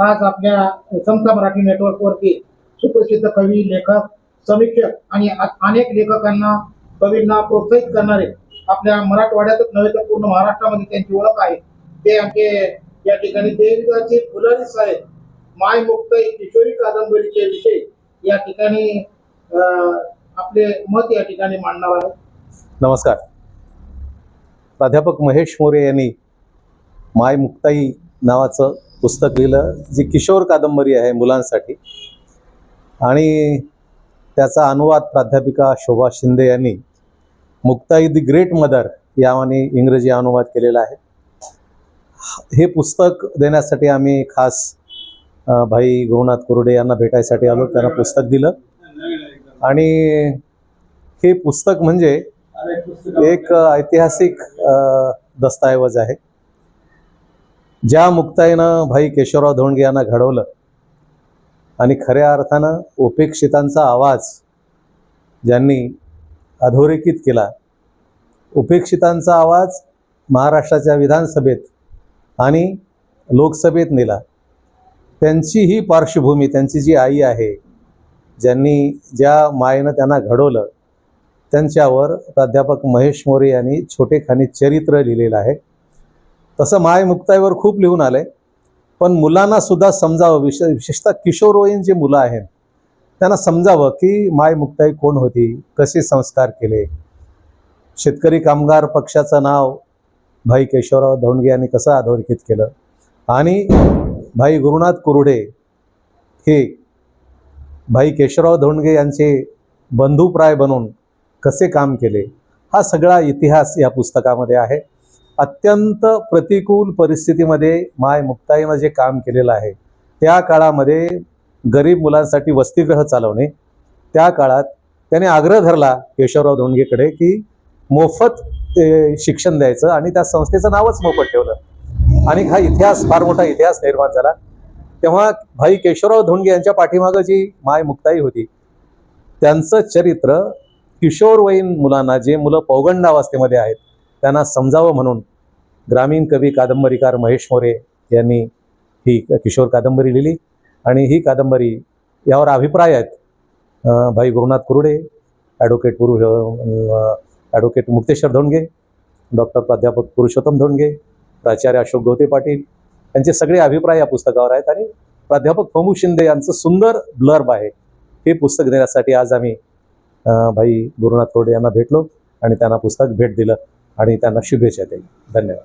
आज आपल्या समता मराठी नेटवर्कवरती सुप्रसिद्ध कवी लेखक समीक्षक आणि अनेक लेखकांना कवींना प्रोत्साहित करणारे आपल्या मराठवाड्यातच नव्हे तर पूर्ण महाराष्ट्रामध्ये त्यांची ओळख आहे. ते आमचे या ठिकाणी देविदाचे फुलारी साहेब माय मुक्त किशोरी कादंबरीचे विषय या ठिकाणी अं, आपले मत या ठिकाणी मांडणार आहे नमस्कार. प्राध्यापक महेश मोरे यांनी माय मुक्ताई नावाचं पुस्तक लिहिलं जी किशोर कादंबरी आहे मुलांसाठी. आणि त्याचा अनुवाद प्राध्यापिका शोभा शिंदे यांनी मुक्ताई दी ग्रेट मदर यावाने इंग्रजी अनुवाद केलेला आहे. हे पुस्तक देण्यासाठी आम्ही खास भाई गुरुनाथ कुरडे यांना भेटायसाठी आलो त्यांना पुस्तक दिलं. आणि हे पुस्तक म्हणजे एक ऐतिहासिक दस्तऐवज आहे. ज्या मुक्ताईनं भाई केशवराव धोंडगे यांना घडवलं आणि खऱ्या अर्थानं उपेक्षितांचा आवाज ज्यांनी अधोरेखित केला उपेक्षितांचा आवाज महाराष्ट्राच्या विधानसभेत आणि लोकसभेत नेला त्यांची ही पार्श्वभूमी त्यांची जी आई आहे ज्यांनी ज्या मायेनं त्यांना घडवलं त्यांच्यावर प्राध्यापक महेश मोरे यांनी छोटेखानी चरित्र लिहिलेलं आहे. तसं माय मुक्ताईवर खूप लिहून आलंय. पण मुलांना सुद्धा समजावं विशे विशेषतः किशोरवयीन जे मुलं आहेत त्यांना समजावं की माय मुक्ताई कोण होती कसे संस्कार केले. शेतकरी कामगार पक्षाचं नाव भाई केशवराव धोंडगे यांनी कसं अधोरेखित केलं. आणि भाई गुरुनाथ कुरुडे हे भाई केशवराव धोंडगे यांचे बंधुप्राय बनून कसे काम केले हा सगळा इतिहास या पुस्तकामध्ये आहे. अत्यंत प्रतिकूल परिस्थितीमध्ये माय मुक्ताईनं जे काम केलेलं आहे त्या काळामध्ये गरीब मुलांसाठी वसतिगृह चालवणे त्या काळात त्याने आग्रह धरला केशवराव धोंडगेकडे की मोफत ते शिक्षण द्यायचं आणि त्या संस्थेचं नावच मोफत ठेवलं. आणि हा इतिहास फार मोठा इतिहास निर्माण झाला. तेव्हा भाई केशवराव धोंडगे यांच्या पाठीमागं जी माय मुक्ताई होती त्यांचं चरित्र किशोरवयीन मुलांना जे मुलं पौगंडावस्थेमध्ये आहेत त्यांना समजावं म्हणून ग्रामीण कवी कादंबरीकार महेश मोरे यांनी ही किशोर कादंबरी लिहिली. आणि ही कादंबरी यावर अभिप्राय आहेत. भाई Gurunath Kurude advocate Puru advocate Mukteshwar Dhondge doctor प्राध्यापक पुरुषोत्तम धोंडगे प्राचार्य अशोक गवते पाटील यांचे सगळे अभिप्राय या पुस्तकावर आहेत. आणि प्राध्यापक फमू शिंदे यांचं सुंदर ब्लर्ब आहे. हे पुस्तक देण्यासाठी आज आम्ही भाई गुरुनाथ कोरडे यांना भेटलो आणि त्यांना पुस्तक भेट दिलं. आणि त्यांना शुभेच्छा दिली धन्यवाद.